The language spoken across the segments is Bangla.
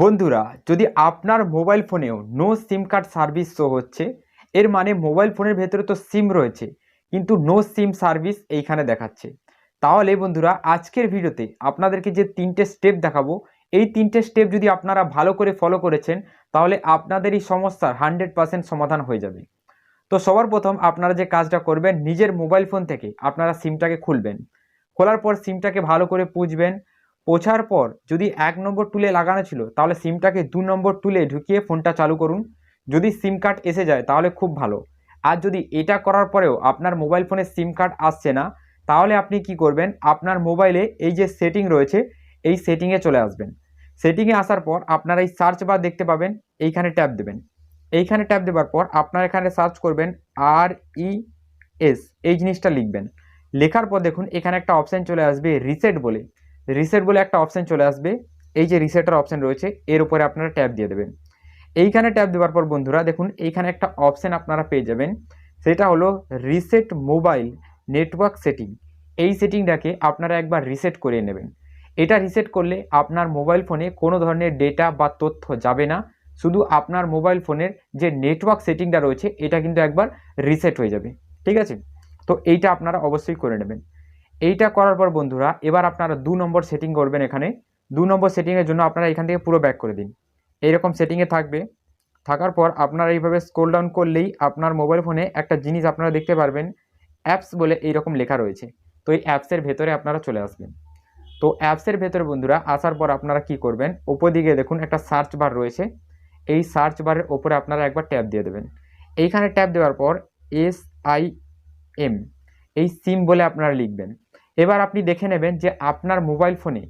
বন্ধুরা, যদি আপনার মোবাইল ফোনেও no SIM card service show হচ্ছে, এর মানে মোবাইল ফোনের ভেতরে তো সিম রয়েছে, কিন্তু নো সিম সার্ভিস এইখানে দেখাচ্ছে। তাহলে বন্ধুরা, আজকের ভিডিওতে আপনাদেরকে যে তিনটে স্টেপ দেখাবো, এই তিনটে স্টেপ যদি আপনারা ভালো করে ফলো করেছেন, তাহলে আপনাদের এই সমস্যার হান্ড্রেড পার্সেন্ট সমাধান হয়ে যাবে। তো সবার প্রথম আপনারা যে কাজটা করবেন, নিজের মোবাইল ফোন থেকে আপনারা সিমটাকে খুলবেন। খোলার পর সিমটাকে ভালো করে পুজবেন পোছার পর যদি এক নম্বর টুলে লাগানো ছিল, তাহলে সিমটাকে দু নম্বর টুলে ঢুকিয়ে ফোনটা চালু করুন। যদি সিম কার্ড এসে যায়, তাহলে খুব ভালো। আর যদি এটা করার পরেও আপনার মোবাইল ফোনে সিম কার্ড আসছে না, তাহলে আপনি কি করবেন? আপনার মোবাইলে এই যে সেটিং রয়েছে, এই সেটিংয়ে চলে আসবেন। সেটিংয়ে আসার পর আপনারা এই সার্চ বার দেখতে পাবেন, এইখানে ট্যাপ দেবেন। এইখানে ট্যাপ দেওয়ার পর আপনার এখানে সার্চ করবেন আর ই এস এই জিনিসটা লিখবেন। লেখার পর দেখুন, এখানে একটা অপশান চলে আসবে রিসেট বলে। রিসেট বলে একটা অপশান চলে আসবে। এই যে রিসেটের অপশান রয়েছে, এর উপরে আপনারা ট্যাপ দিয়ে দেবেন। এইখানে ট্যাপ দেওয়ার পর বন্ধুরা, দেখুন, এইখানে একটা অপশান আপনারা পেয়ে যাবেন। সেটা হলো রিসেট মোবাইল নেটওয়ার্ক সেটিং এই সেটিংটাকে আপনারা একবার রিসেট করে নেবেন। এটা রিসেট করলে আপনার মোবাইল ফোনে কোনো ধরনের ডেটা বা তথ্য যাবে না। শুধু আপনার মোবাইল ফোনের যে নেটওয়ার্ক সেটিংটা রয়েছে, এটা কিন্তু একবার রিসেট হয়ে যাবে। ঠিক আছে? তো এইটা আপনারা অবশ্যই করে নেবেন। এইটা করার পর বন্ধুরা, এবার আপনারা দু নম্বর সেটিং করবেন এখানে। দু নম্বর সেটিংয়ের জন্য আপনারা এখান থেকে পুরো ব্যাক করে দিন। এইরকম সেটিংয়ে থাকবে। থাকার পর আপনারা এইভাবে স্ক্রোল ডাউন করলেই আপনার মোবাইল ফোনে একটা জিনিস আপনারা দেখতে পারবেন। অ্যাপস বলে এইরকম লেখা রয়েছে। তো এই অ্যাপসের ভেতরে আপনারা চলে আসবেন। তো অ্যাপসের ভেতরে বন্ধুরা, আসার পর আপনারা কি করবেন? ওপর দিকে দেখুন একটা সার্চ বার রয়েছে। এই সার্চ বারের ওপরে আপনারা একবার ট্যাপ দিয়ে দেবেন। এইখানে ট্যাপ দেওয়ার পর এস আই এম এই সিম বলে আপনারা লিখবেন। এবার আপনি দেখে নেবেন যে আপনার মোবাইল ফোনে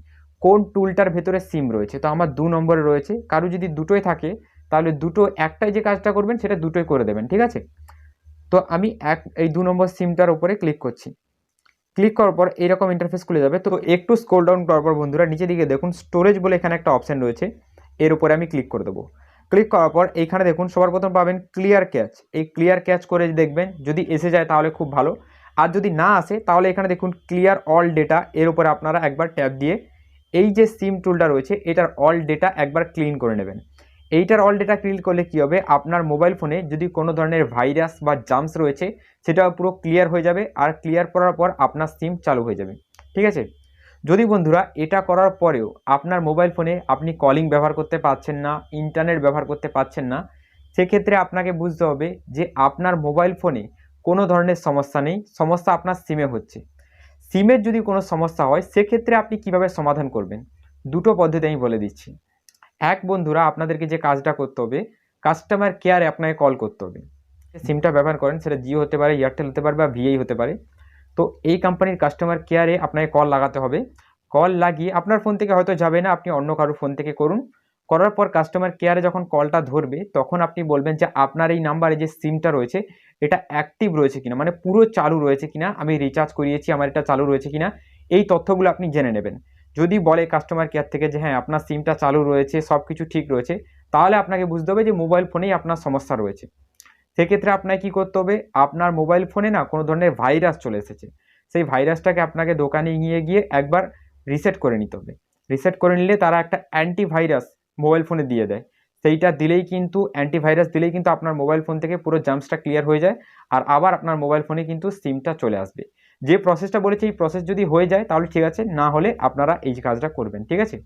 কোন টুলটার ভেতরে সিম রয়েছে। তো আমার দু নম্বরে রয়েছে। কারও যদি দুটোই থাকে, তাহলে দুটো একটাই যে কাজটা করবেন, সেটা দুটোই করে দেবেন, ঠিক আছে? তো আমি এক, এই দু নম্বর সিমটার উপরে ক্লিক করছি। ক্লিক করার পর এইরকম ইন্টারফেস খুলে যাবে। তো একটু স্ক্রোল ডাউন করার পর বন্ধুরা, নিচে দিকে দেখুন স্টোরেজ বলে এখানে একটা অপশান রয়েছে। এর উপরে আমি ক্লিক করে দেবো। ক্লিক করার পর এইখানে দেখুন সবার প্রথম পাবেন ক্লিয়ার ক্যাচ এই ক্লিয়ার ক্যাচ করে দেখবেন, যদি এসে যায় তাহলে খুব ভালো। আর যদি না আসে, তাহলে এখানে দেখুন ক্লিয়ার অল ডেটা এর উপরে আপনারা একবার ট্যাপ দিয়ে এই যে সিম টুলটা রয়েছে, এটার অল ডেটা একবার ক্লিন করে নেবেন। এইটার অল ডেটা ক্লিন করলে কী হবে? আপনার মোবাইল ফোনে যদি কোনো ধরনের ভাইরাস বা জামস রয়েছে সেটা পুরো ক্লিয়ার হয়ে যাবে আর ক্লিয়ার করার পর আপনার সিম চালু হয়ে যাবে। ঠিক আছে? যদি বন্ধুরা এটা করার পরেও আপনার মোবাইল ফোনে আপনি কলিং ব্যবহার করতে পারছেন না ইন্টারনেট ব্যবহার করতে পারছেন না, সেক্ষেত্রে আপনাকে বুঝতে হবে যে আপনার মোবাইল ফোনে কোনো ধরনের সমস্যা নেই, সমস্যা আপনার সিমে হচ্ছে। সিমের যদি কোনো সমস্যা হয়, সেক্ষেত্রে আপনি কীভাবে সমাধান করবেন? দুটো পদ্ধতি আমি বলে দিচ্ছি। এক বন্ধুরা, আপনাদেরকে যে কাজটা করতে হবে কাস্টমার কেয়ারে আপনাকে কল করতে হবে। সিমটা ব্যবহার করেন, সেটা জিও হতে পারে এয়ারটেল হতে পারে বা ভিআই হতে পারে। তো এই কোম্পানির কাস্টমার কেয়ারে আপনাকে কল লাগাতে হবে। কল লাগিয়ে আপনার ফোন থেকে হয়তো যাবে না, আপনি অন্য কারোর ফোন থেকে করুন। করার পর কাস্টমার কেয়ারে যখন কলটা ধরবে, তখন আপনি বলবেন যে, আপনার এই নাম্বারে যে সিমটা রয়েছে, এটা অ্যাক্টিভ রয়েছে কিনা? মানে পুরো চালু রয়েছে কিনা? আমি রিচার্জ করিয়েছি, আমার এটা চালু রয়েছে কিনা? এই তথ্যগুলো আপনি জেনে নেবেন। যদি বলে কাস্টমার কেয়ার থেকে যে হ্যাঁ আপনার সিমটা চালু রয়েছে সব কিছু ঠিক রয়েছে, তাহলে আপনাকে বুঝতে হবে যে মোবাইল ফোনেই আপনার সমস্যা রয়েছে। সেক্ষেত্রে আপনাকে কী করতে হবে? আপনার মোবাইল ফোনে না কোনো ধরনের ভাইরাস চলে এসেছে। সেই ভাইরাসটাকে আপনাকে দোকানে নিয়ে গিয়ে একবার রিসেট করে নিতে হবে। রিসেট করে নিলে তারা একটা অ্যান্টিভাইরাস মোবাইল ফোনে দিয়ে দেয়। সেইটা দিলেই কিন্তু অ্যান্টিভাইরাস দিলেই কিন্তু আপনার মোবাইল ফোন থেকে পুরো জাম্পসটা ক্লিয়ার হয়ে যায় আর আবার আপনার মোবাইল ফোনে কিন্তু সিমটা চলে আসবে। যে প্রসেসটা বলেছি, এই প্রসেস যদি হয়ে যায় তাহলে ঠিক আছে, না হলে আপনারা এই কাজটা করবেন, ঠিক আছে?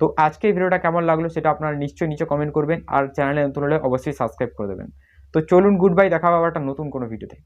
তো আজকে ভিডিওটা কেমন লাগল সেটা আপনারা নিশ্চয়ই নিচে কমেন্ট করবেন আর চ্যানেলে নতুন হলে অবশ্যই সাবস্ক্রাইব করে দেবেন। তো চলুন গুড বাই দেখা হবে একটা নতুন কোনো ভিডিওতে